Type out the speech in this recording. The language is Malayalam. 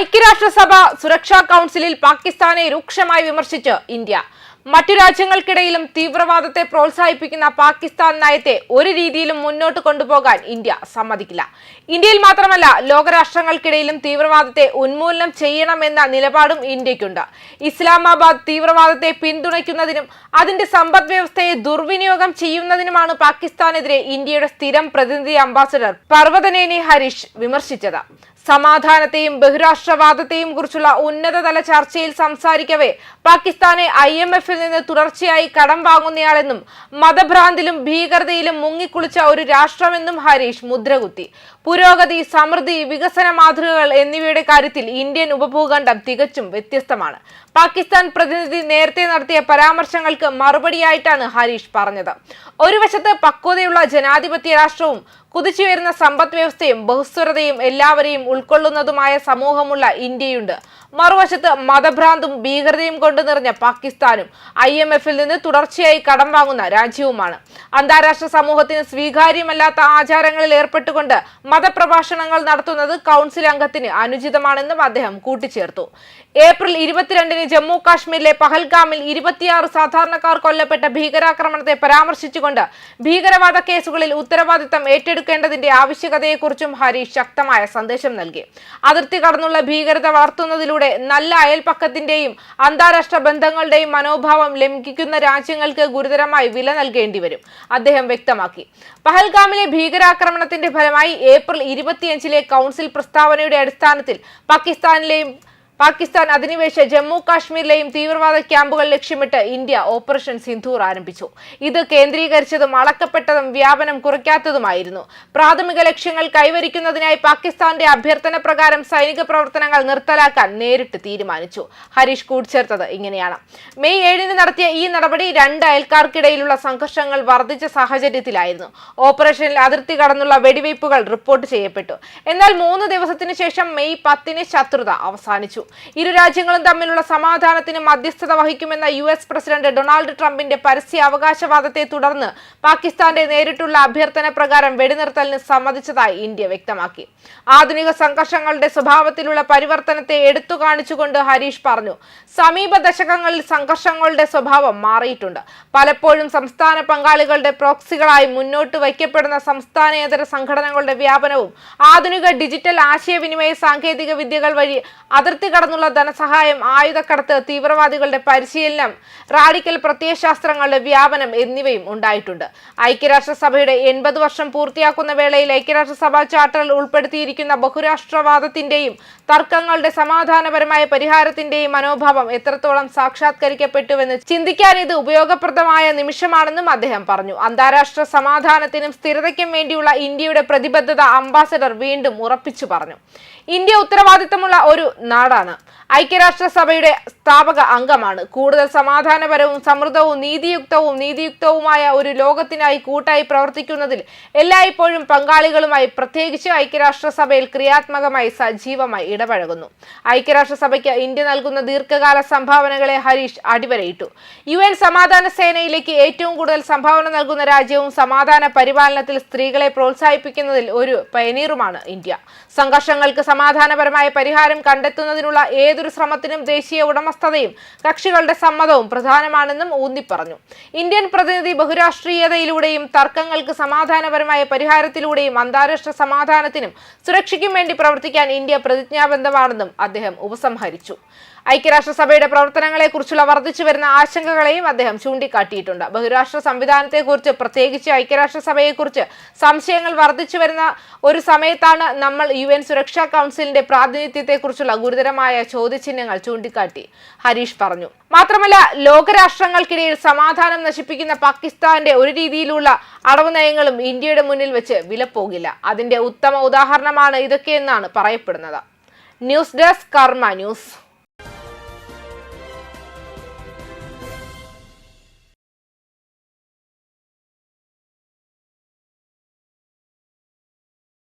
ഐക്യരാഷ്ട്രസഭ സുരക്ഷാ കൗൺസിലിൽ പാകിസ്ഥാനെ രൂക്ഷമായി വിമർശിച്ച് ഇന്ത്യ. മറ്റു രാജ്യങ്ങൾക്കിടയിലും തീവ്രവാദത്തെ പ്രോത്സാഹിപ്പിക്കുന്ന പാകിസ്ഥാൻ നയത്തെ ഒരു രീതിയിലും മുന്നോട്ട് കൊണ്ടുപോകാൻ ഇന്ത്യ സമ്മതിക്കില്ല. ഇന്ത്യയിൽ മാത്രമല്ല ലോകരാഷ്ട്രങ്ങൾക്കിടയിലും തീവ്രവാദത്തെ ഉന്മൂലനം ചെയ്യണമെന്ന നിലപാടും ഇന്ത്യക്കുണ്ട് ഇസ്ലാമാബാദ് തീവ്രവാദത്തെ പിന്തുണയ്ക്കുന്നതിനും അതിന്റെ സമ്പദ് വ്യവസ്ഥയെ ദുർവിനിയോഗം ചെയ്യുന്നതിനുമാണ് പാകിസ്ഥാനെതിരെ ഇന്ത്യയുടെ സ്ഥിരം പ്രതിനിധി അംബാസഡർ പർവതനേനി ഹരീഷ് വിമർശിച്ചത്. സമാധാനത്തെയും ബഹുരാഷ്ട്രവാദത്തെയും കുറിച്ചുള്ള ഉന്നതതല ചർച്ചയിൽ സംസാരിക്കവേ. പാകിസ്ഥാനെ ഐ എം എഫിൽ നിന്ന് തുടർച്ചയായി കടം വാങ്ങുന്നയാളെന്നും മതഭ്രാന്തിലും ഭീകരതയിലും മുങ്ങിക്കുളിച്ച ഒരു രാഷ്ട്രമെന്നും ഹരീഷ് മുദ്രകുത്തി. പുരോഗതി സമൃദ്ധി വികസന മാതൃകകൾ എന്നിവയുടെ കാര്യത്തിൽ ഇന്ത്യൻ ഉപഭൂഖണ്ഡം തികച്ചും വ്യത്യസ്തമാണ്. പാകിസ്ഥാൻ പ്രതിനിധി നേരത്തെ നടത്തിയ പരാമർശങ്ങൾക്ക് മറുപടിയായിട്ടാണ് ഹരീഷ് പറഞ്ഞത്. ഒരു വശത്ത് പക്വതയുള്ള ജനാധിപത്യ രാഷ്ട്രവും കുതിച്ചുയരുന്ന സമ്പദ് വ്യവസ്ഥയും ബഹുസ്വരതയും എല്ലാവരെയും ഉൾക്കൊള്ളുന്നതുമായ സമൂഹമുള്ള ഇന്ത്യയുണ്ട്. മറുവശത്ത് മതഭ്രാന്തും ഭീകരതയും കൊണ്ട് നിറഞ്ഞ പാകിസ്ഥാനും ഐ എം എഫിൽ നിന്ന് തുടർച്ചയായി കടം വാങ്ങുന്ന രാജ്യവുമാണ്. അന്താരാഷ്ട്ര സമൂഹത്തിന് സ്വീകാര്യമല്ലാത്ത ആചാരങ്ങളിൽ ഏർപ്പെട്ടുകൊണ്ട് മതപ്രഭാഷണങ്ങൾ നടത്തുന്നത് കൗൺസിൽ അംഗത്തിന് അനുചിതമാണെന്നും അദ്ദേഹം കൂട്ടിച്ചേർത്തു. ഏപ്രിൽ ഇരുപത്തിരണ്ടിന് ജമ്മു കാശ്മീരിലെ പഹൽഗാമിൽ ഇരുപത്തിയാറ് സാധാരണക്കാർ കൊല്ലപ്പെട്ട ഭീകരാക്രമണത്തെ പരാമർശിച്ചുകൊണ്ട് ഭീകരവാദ കേസുകളിൽ ഉത്തരവാദിത്തം ഏറ്റെടുക്കേണ്ടതിന്റെ ആവശ്യകതയെക്കുറിച്ചും ഹരീഷ് ശക്തമായ സന്ദേശം നൽകി. അതിർത്തി കടന്നുള്ള ഭീകരത വളർത്തുന്നതിലൂടെ നല്ല അയൽപ്പക്കത്തിന്റെയും അന്താരാഷ്ട്ര ബന്ധങ്ങളുടെയും മനോഭാവം ലംഘിക്കുന്ന രാജ്യങ്ങൾക്ക് ഗുരുതരമായി വില നൽകേണ്ടി വരും. അദ്ദേഹം വ്യക്തമാക്കി. പഹൽഗാമിലെ ഭീകരാക്രമണത്തിന്റെ ഫലമായി ഏപ്രിൽ ഇരുപത്തിയഞ്ചിലെ കൗൺസിൽ പ്രസ്താവനയുടെ അടിസ്ഥാനത്തിൽ പാകിസ്ഥാനിലെയും പാകിസ്ഥാൻ അധിനിവേശ ജമ്മു കാശ്മീരിലെയും തീവ്രവാദ ക്യാമ്പുകൾ ലക്ഷ്യമിട്ട് ഇന്ത്യ ഓപ്പറേഷൻ സിന്ധൂർ ആരംഭിച്ചു. ഇത് കേന്ദ്രീകരിച്ചതും അളക്കപ്പെട്ടതും വ്യാപനം കുറയ്ക്കാത്തതുമായിരുന്നു പ്രാഥമിക ലക്ഷ്യങ്ങൾ കൈവരിക്കുന്നതിനായി പാകിസ്ഥാന്റെ അഭ്യർത്ഥന പ്രകാരം സൈനിക പ്രവർത്തനങ്ങൾ നിർത്തലാക്കാൻ നേരിട്ട് തീരുമാനിച്ചു. ഹരീഷ് കൂട്ടിച്ചേർത്തത് ഇങ്ങനെയാണ്. മെയ് ഏഴിന് നടത്തിയ ഈ നടപടി രണ്ട് അയൽക്കാർക്കിടയിലുള്ള സംഘർഷങ്ങൾ വർദ്ധിച്ച സാഹചര്യത്തിലായിരുന്നു. ഓപ്പറേഷനിൽ അതിർത്തി കടന്നുള്ള വെടിവയ്പ്പുകൾ റിപ്പോർട്ട് ചെയ്യപ്പെട്ടു. എന്നാൽ മൂന്ന് ദിവസത്തിനു ശേഷം മെയ് പത്തിന് ശത്രുത അവസാനിച്ചു. ഇരു രാജ്യങ്ങളും തമ്മിലുള്ള സമാധാനത്തിന് മധ്യസ്ഥത വഹിക്കുമെന്ന യു എസ് പ്രസിഡന്റ് ഡൊണാൾഡ് ട്രംപിന്റെ പരസ്യ അവകാശവാദത്തെ തുടർന്ന് പാകിസ്ഥാന്റെ നേരിട്ടുള്ള അഭ്യർത്ഥന പ്രകാരം വെടിനിർത്തലിന് സമ്മതിച്ചതായി ഇന്ത്യ വ്യക്തമാക്കി. ആധുനിക സംഘർഷങ്ങളുടെ സ്വഭാവത്തിലുള്ള പരിവർത്തനത്തെ എടുത്തു കാണിച്ചുകൊണ്ട് ഹരീഷ് പറഞ്ഞു സമീപ ദശകങ്ങളിൽ സംഘർഷങ്ങളുടെ സ്വഭാവം മാറിയിട്ടുണ്ട്. പലപ്പോഴും സംസ്ഥാന പങ്കാളികളുടെ പ്രോക്സികളായി മുന്നോട്ട് വയ്ക്കപ്പെടുന്ന സംസ്ഥാനേതര സംഘടനകളുടെ വ്യാപനവും ആധുനിക ഡിജിറ്റൽ ആശയവിനിമയ സാങ്കേതിക വിദ്യകൾ വഴി അതിർത്തി കടന്നുള്ള ധനസഹായം ആയുധക്കടത്ത് തീവ്രവാദികളുടെ പരിശീലനം റാഡിക്കൽ പ്രത്യയശാസ്ത്രങ്ങളുടെ വ്യാപനം എന്നിവയും ഉണ്ടായിട്ടുണ്ട്. ഐക്യരാഷ്ട്രസഭയുടെ എൺപത് വർഷം പൂർത്തിയാക്കുന്ന വേളയിൽ ഐക്യരാഷ്ട്രസഭ ചാർട്ടറിൽ ഉൾപ്പെടുത്തിയിരിക്കുന്ന ബഹുരാഷ്ട്രവാദത്തിന്റെയും തർക്കങ്ങളുടെ സമാധാനപരമായ പരിഹാരത്തിന്റെയും മനോഭാവം എത്രത്തോളം സാക്ഷാത്കരിക്കപ്പെട്ടുവെന്ന് ചിന്തിക്കാൻ ഇത് ഉപയോഗപ്രദമായ നിമിഷമാണെന്നും അദ്ദേഹം പറഞ്ഞു. അന്താരാഷ്ട്ര സമാധാനത്തിനും സ്ഥിരതയ്ക്കും വേണ്ടിയുള്ള ഇന്ത്യയുടെ പ്രതിബദ്ധത അംബാസഡർ വീണ്ടും ഉറപ്പിച്ചു പറഞ്ഞു. ഇന്ത്യ ഉത്തരവാദിത്തമുള്ള ഒരു നാടാണ്. ഐക്യരാഷ്ട്രസഭയുടെ സ്ഥാപക അംഗമാണ്. കൂടുതൽ സമാധാനപരവും സമൃദ്ധവും നീതിയുക്തവും നീതിയുക്തവുമായ ഒരു ലോകത്തിനായി കൂട്ടായി പ്രവർത്തിക്കുന്നതിൽ എല്ലായ്പ്പോഴും പങ്കാളികളുമായി പ്രത്യേകിച്ച് ഐക്യരാഷ്ട്രസഭയിൽ ക്രിയാത്മകമായി സജീവമായി ഇടപഴകുന്നു. ഐക്യരാഷ്ട്രസഭയ്ക്ക് ഇന്ത്യ നൽകുന്ന ദീർഘകാല സംഭാവനകളെ ഹരീഷ് അടിവരയിട്ടു. യു എൻ സമാധാന സേനയിലേക്ക് ഏറ്റവും കൂടുതൽ സംഭാവന നൽകുന്ന രാജ്യവും സമാധാന പരിപാലനത്തിൽ സ്ത്രീകളെ പ്രോത്സാഹിപ്പിക്കുന്നതിൽ ഒരു പയനീറുമാണ് ഇന്ത്യ. സംഘർഷങ്ങൾക്ക് സമാധാനപരമായ പരിഹാരം കണ്ടെത്തുന്നതിനുള്ള ഏതൊരു ശ്രമത്തിനും ദേശീയ ഉടമസ്ഥതയും കക്ഷികളുടെ സമ്മതവും പ്രധാനമാണെന്നും ഊന്നിപ്പറഞ്ഞു ഇന്ത്യൻ പ്രതിനിധി ബഹുരാഷ്ട്രീയതയിലൂടെയും തർക്കങ്ങൾക്ക് സമാധാനപരമായ പരിഹാരത്തിലൂടെയും അന്താരാഷ്ട്ര സമാധാനത്തിനും സുരക്ഷയ്ക്കും വേണ്ടി പ്രവർത്തിക്കാൻ ഇന്ത്യ പ്രതിജ്ഞാബദ്ധമാണെന്നും അദ്ദേഹം ഉപസംഹരിച്ചു. ഐക്യരാഷ്ട്രസഭയുടെ പ്രവർത്തനങ്ങളെക്കുറിച്ചുള്ള വർദ്ധിച്ചു വരുന്ന ആശങ്കകളെയും അദ്ദേഹം ചൂണ്ടിക്കാട്ടിയിട്ടുണ്ട്. ബഹുരാഷ്ട്ര സംവിധാനത്തെക്കുറിച്ച് പ്രത്യേകിച്ച് ഐക്യരാഷ്ട്രസഭയെക്കുറിച്ച് സംശയങ്ങൾ വർദ്ധിച്ചു വരുന്ന ഒരു സമയത്താണ് നമ്മൾ യു എൻ സുരക്ഷാ കൗൺസിലിന്റെ പ്രാതിനിധ്യത്തെക്കുറിച്ചുള്ള ഗുരുതരമായ ചോദ്യചിഹ്നങ്ങൾ ചൂണ്ടിക്കാട്ടി. ഹരീഷ് പറഞ്ഞു മാത്രമല്ല ലോകരാഷ്ട്രങ്ങൾക്കിടയിൽ സമാധാനം നശിപ്പിക്കുന്ന പാകിസ്ഥാന്റെ ഒരു രീതിയിലുള്ള അടവ് നയങ്ങളും ഇന്ത്യയുടെ മുന്നിൽ വെച്ച് വിലപ്പോകില്ല. അതിന്റെ ഉത്തമ ഉദാഹരണമാണ് ഇതൊക്കെയെന്നാണ് പറയപ്പെടുന്നത്. News desk Karma news.